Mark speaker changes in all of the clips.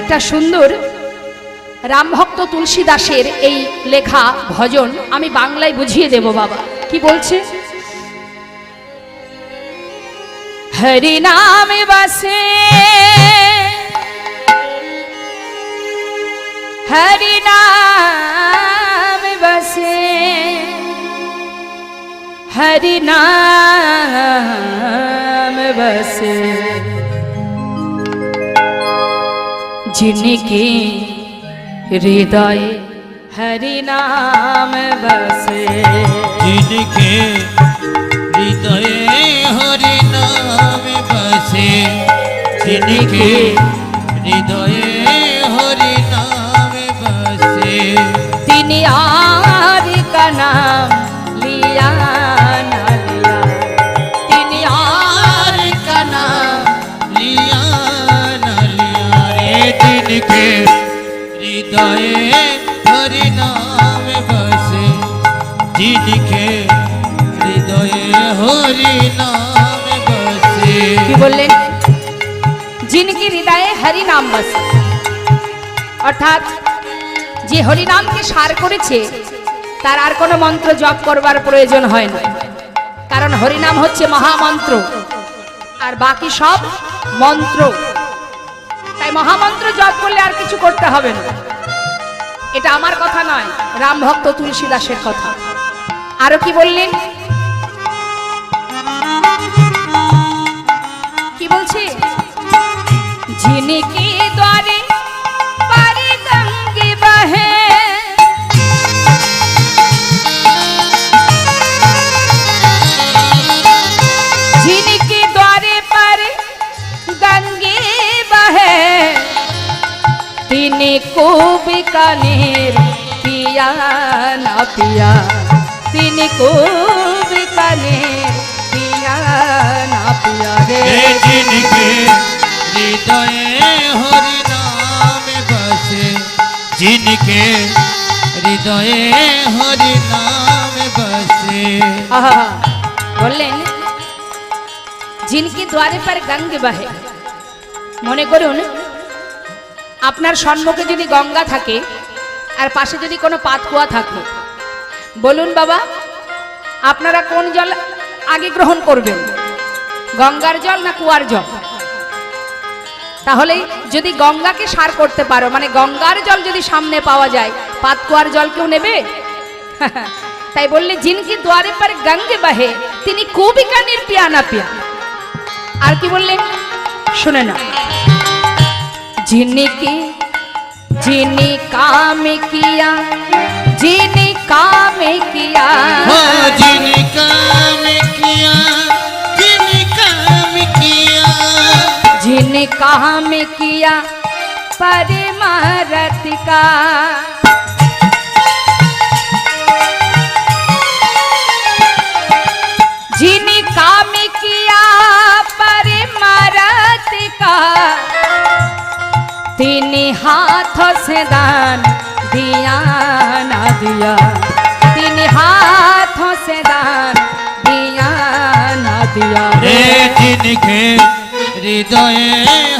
Speaker 1: একটা সুন্দর রামভক্ত তুলসী দাসের এই লেখা ভজন আমি বাংলায় বুঝিয়ে দেব বাবা। কি বলছে? হরি নামে বাসে। হরি নাম বসে। হরি নাম বসে। जिनके हृदय हरि नाम बसे।
Speaker 2: जिनके हृदय हरि नाम बसे। जिनके हृदय
Speaker 1: জিনকি হৃদয়ে হরি নাম বসে অর্থাৎ যে হরি নামকে সার করেছে, তার আর কোনো মন্ত্র জপ করবার প্রয়োজন হয় না। কারণ হরিনাম হচ্ছে মহামন্ত্র, আর বাকি সব মন্ত্র। তাই মহামন্ত্র জপ করলে আর কিছু করতে হবে না। এটা আমার কথা নয়, রাম ভক্ত তুলসী দাসের কথা। আরও কি বললেন? जिनके द्वारे पर गंगे बहे। जिनके द्वारे पर गंगे बहे। तिने को बिकानेर पिया ना पिया। तिने को बिकानेर पिया ना पिया
Speaker 2: रे। দিনকে হৃদয়ে হরি নাম
Speaker 1: বসে। বললেন, জিনকি দ্বারে পার গঙ্গে বাহে। মনে করুন, আপনার সম্মুখে যদি গঙ্গা থাকে, আর পাশে যদি কোনো পাতকুয়া থাকে। বলুন বাবা, আপনারা কোন জল আগে গ্রহণ করবেন? গঙ্গার জল না কুয়ার জল? তাহলে যদি গঙ্গাকে সার করতে পারো মানে গঙ্গার জল যদি সামনে পাওয়া যায় পাতকুয়ার জল কেউ নেবে তাই বললে জিনকি দ্বারে পর গঙ্গে বাহে তিনি কুবিকানির পিয়া না পিয়া আর কি বললেন শুনে না जिनकी जिनी काम किया जिनी काम किया काम किया परमारथ का? जिन काम किया परमारथ का तीन हाथ से दान दिया ना दिया। तीन हाथों से दान दिया ना दिया।
Speaker 2: रे जिनके হৃদয়ে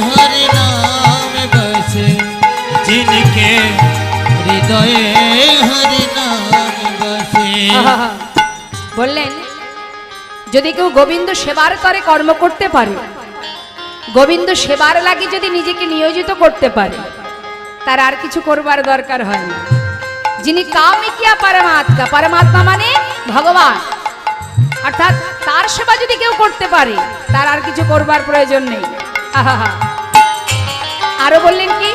Speaker 2: হরি নাম বসে জিনকে হৃদয়ে হরি নাম
Speaker 1: বসে বললেন, যদি কেউ গোবিন্দ সেবার করে কর্ম করতে পারে, গোবিন্দ সেবার লাগে যদি নিজেকে নিয়োজিত করতে পারে, তার আর কিছু করবার দরকার হয় না। যিনি কামিকিয়া পরমাত্মা পরমাত্মা মানে ভগবান। অর্থাৎ তার সেবা যদি কেউ করতে পারে, তার আর কিছু করবার প্রয়োজন নেই। আরও বললেন কি?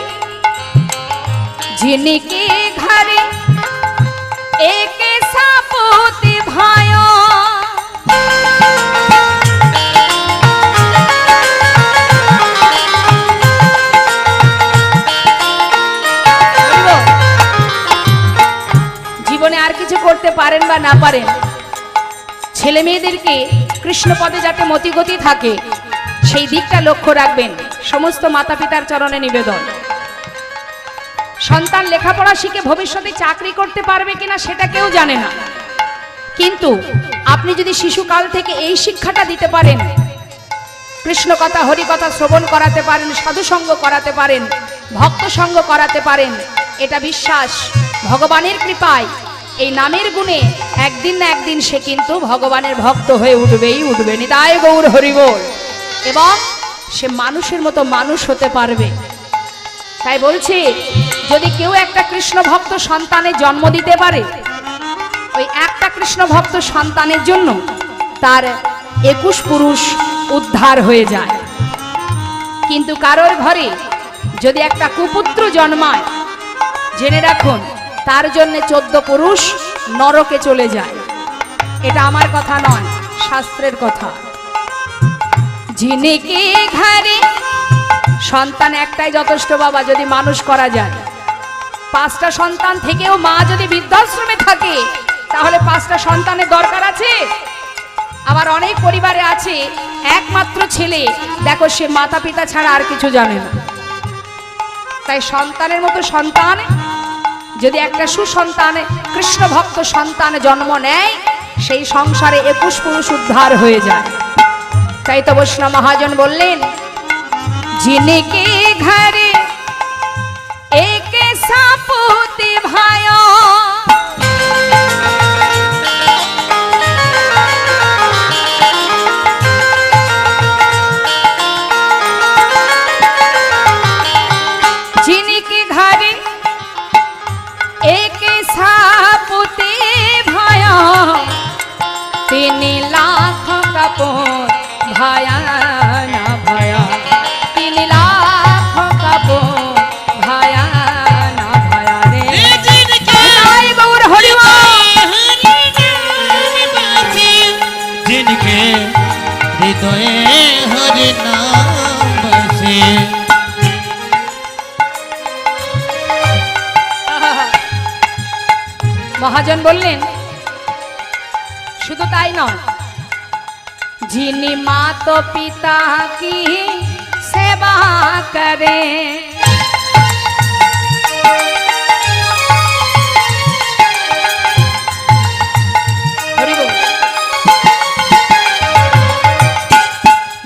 Speaker 1: ঝিনিকে ঘরে একে সাপতে ভয়। জীবনে আর কিছু করতে পারেন বা না পারেন ছেলে মেয়েদেরকে কৃষ্ণপদে যাতে মতিগতি থাকে, সেই দিকটা লক্ষ্য রাখবেন। সমস্ত মাতা পিতার চরণে নিবেদন। সন্তান লেখাপড়া শিখে ভবিষ্যতে চাকরি করতে পারবে কিনা সেটা কেউ জানে না। কিন্তু আপনি যদি শিশুকাল থেকে এই শিক্ষাটা দিতে পারেন কৃষ্ণ কথা হরি কথা শ্রবণ করাতে পারেন, সাধুসঙ্গ করাতে পারেন ভক্ত সঙ্গ করাতে পারেন, এটা বিশ্বাস, ভগবানের কৃপায় এই নামের গুণে একদিন না একদিন সে কিন্তু ভগবানের ভক্ত হয়ে উঠবেই, উঠবে নিতায় গৌর হরিবোল এবং সে মানুষের মতো মানুষ হতে পারবে। তাই বলছি, যদি কেউ একটা কৃষ্ণ ভক্ত সন্তানের জন্ম দিতে পারে, ওই একটা কৃষ্ণ ভক্ত সন্তানের জন্য তার একুশ পুরুষ উদ্ধার হয়ে যায়। কিন্তু কারোর ঘরে যদি একটা কুপুত্র জন্মায়, জেনে রাখুন তার জন্য চোদ্দ পুরুষ নরকে চলে যায়। এটা আমার কথা নয়, শাস্ত্রের কথা। সন্তান একটাই যথেষ্ট বাবা, যদি মানুষ করা যায়। পাঁচটা সন্তান থেকেও মা যদি বৃদ্ধাশ্রমে থাকে, তাহলে পাঁচটা সন্তানের দরকার আছে? আবার অনেক পরিবারে আছে, একমাত্র ছেলে, দেখো সে মাতা পিতা ছাড়া আর কিছু জানে না। তাই সন্তানের মতো সন্তান যদি একটা সুসন্তান, কৃষ্ণ ভক্ত সন্তান জন্ম নেয়, সেই সংসারে একুশ পুরুষ উদ্ধার হয়ে যায়। তাই তো বৈষ্ণব মহাজন বললেন, যিনি কি ঘরে মনে লাখ কাপড় ভায়া না ভায়া। তিন লাখ কাপড় ভায়া না ভায়া রে। গৌর হরিমা
Speaker 2: জিনকে হৃদয়ে হরি নাম বসে
Speaker 1: মহাজন বললেন নয় যিনি মাতো পিতা কি সেবা করে?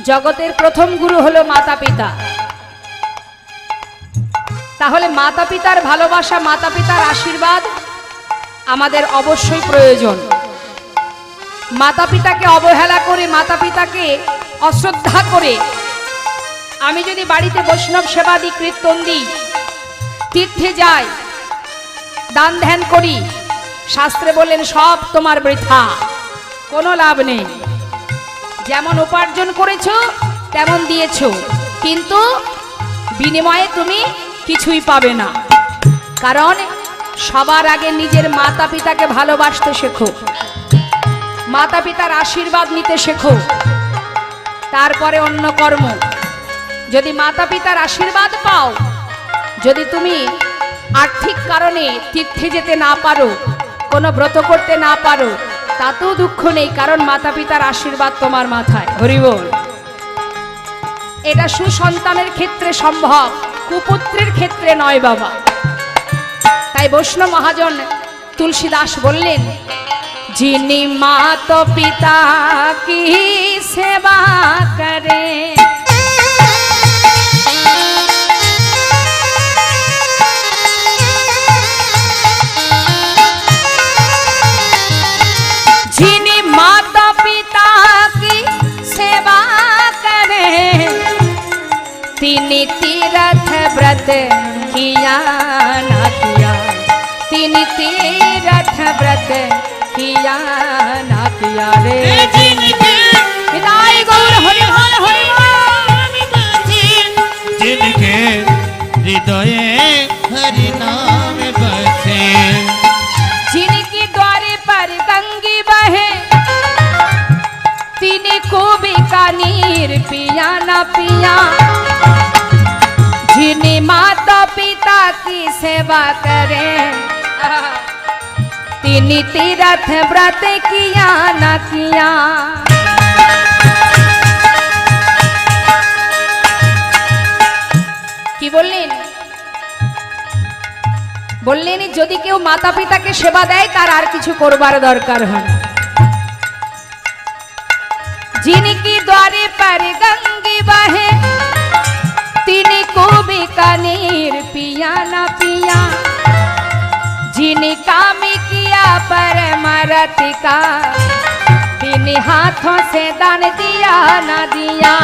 Speaker 1: জগতের প্রথম গুরু হলো মাতা পিতা। তাহলে মাতা পিতার ভালোবাসা, মাতা পিতার আশীর্বাদ আমাদের অবশ্যই প্রয়োজন। মাতা পিতাকে অবহেলা করে মাতা পিতাকে অশ্রদ্ধা করে। আমি যদি বাড়িতে বৈষ্ণব সেবা দিই কীর্তন দিই তীর্থে যাই, দান ধ্যান করি, শাস্ত্রে বললেন, সব তোমার বৃথা, কোনো লাভ নেই। যেমন উপার্জন করেছ, তেমন দিয়েছ, কিন্তু বিনিময়ে তুমি কিছুই পাবে না। কারণ সবার আগে নিজের মাতা পিতাকে ভালোবাসতে শেখো। মাতা পিতার আশীর্বাদ নিতে শেখো। তারপরে অন্য কর্ম। যদি মাতা পিতার আশীর্বাদ পাও, যদি তুমি আর্থিক কারণে তীর্থে যেতে না পারো, কোনো ব্রত করতে না পারো, তাতেও দুঃখ নেই, কারণ মাতা পিতার আশীর্বাদ তোমার মাথায়। হরিবল এটা সুসন্তানের ক্ষেত্রে সম্ভব, কুপুত্রের ক্ষেত্রে নয় বাবা। তাই বৈষ্ণব মহাজন তুলসীদাস বললেন যিনি মাত পিতা কি সেবা করে যিনি মাতা পিতা কি সেবা করে তিনি तीरथ व्रत किया ना किया তিনি तीरथ व्रत किया ना किया रे।
Speaker 2: विदाई
Speaker 1: गौर हरि बोल हरि बोल
Speaker 2: जिनके हृदय हरि नाम बसे।
Speaker 1: जिनकी द्वारे पर गंगी बहे। तीन को बीकानीर पिया ना पिया। जिन्हें माता पिता की सेवा करें। তিনি তীরথ ব্রত কিয়া না কিয়া কি বললেন বললেন যদি কেউ মাতা পিতাকে সেবা দেয় তার আর কিছু করবার দরকার হয় না। जिनकी द्वारे पर गंगी बहे তিনি কবি कनीर पिया न पिया जिनका में दिया पर मरत का। हाथों से दान दिया, न दिया।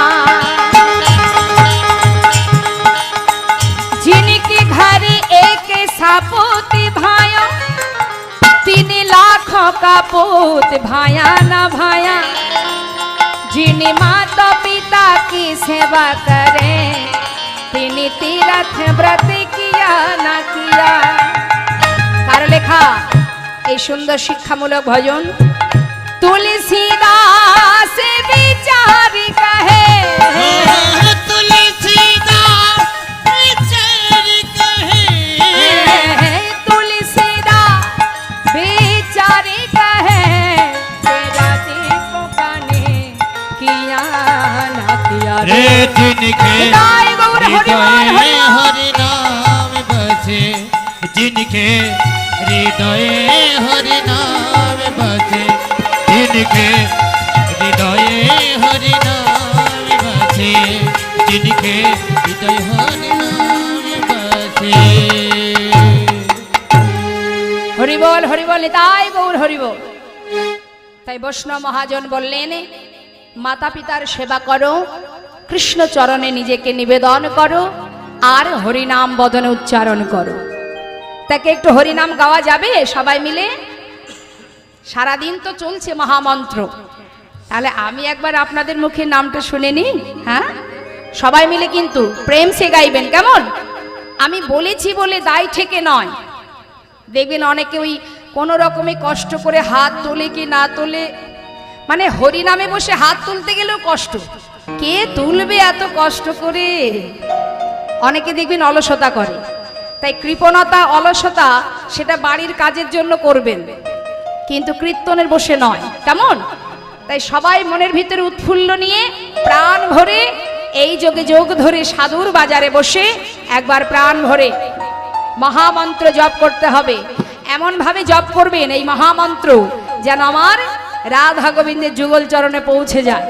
Speaker 1: जिनकी घरी एक सपूत भाया, तीन लाखों का पूत भाया, न भाया। जिन माता पिता की सेवा करें, तीन तीर्थ व्रत किया, न किया। कर लिखा। এই সুন্দর শিক্ষামূলক ভজন। তুলসীদাস বিচারি কহে।
Speaker 2: রে জিনকে হৃদয়ে হরি নাম বাজে। দিনকে হৃদয়ে হরি নাম বাজে। দিনকে হৃদয় হরি নাম বাজে।
Speaker 1: হরিবল হরিবল তাই গৌর তাই বৈষ্ণব মহাজন বললেন, মাতা পিতার সেবা করো কৃষ্ণচরণে নিজেকে নিবেদন করো, আর হরিনাম বদনে উচ্চারণ করো। তাকে একটু হরিনাম গাওয়া যাবে, সবাই মিলে? সারাদিন তো চলছে মহামন্ত্র। তাহলে আমি একবার আপনাদের মুখে নামটা শুনে নিই হ্যাঁ? সবাই মিলে কিন্তু প্রেম সে গাইবেন, কেমন? আমি বলেছি বলে দায় থেকে নয়। দেখবেন অনেকে ওই কোনো রকমে কষ্ট করে হাত তোলে কি না তোলে মানে হরিনামে বসে হাত তুলতে গেলেও কষ্ট। কে তুলবে এত কষ্ট করে? অনেকে দেখবেন অলসতা করে। তাই কৃপণতা, অলসতা সেটা বাড়ির কাজের জন্য করবেন। কিন্তু কীর্তনের বসে নয়। কেমন? তাই সবাই মনের ভিতরে উৎফুল্ল নিয়ে প্রাণ ভরে এই যোগে যোগ ধরে সাধুর বাজারে বসে একবার প্রাণ ভরে। মহামন্ত্র জপ করতে হবে। এমন ভাবে জপ করবেন এই মহামন্ত্র যেন আমার রাধা গোবিন্দের যুগল চরণে পৌঁছে যায়।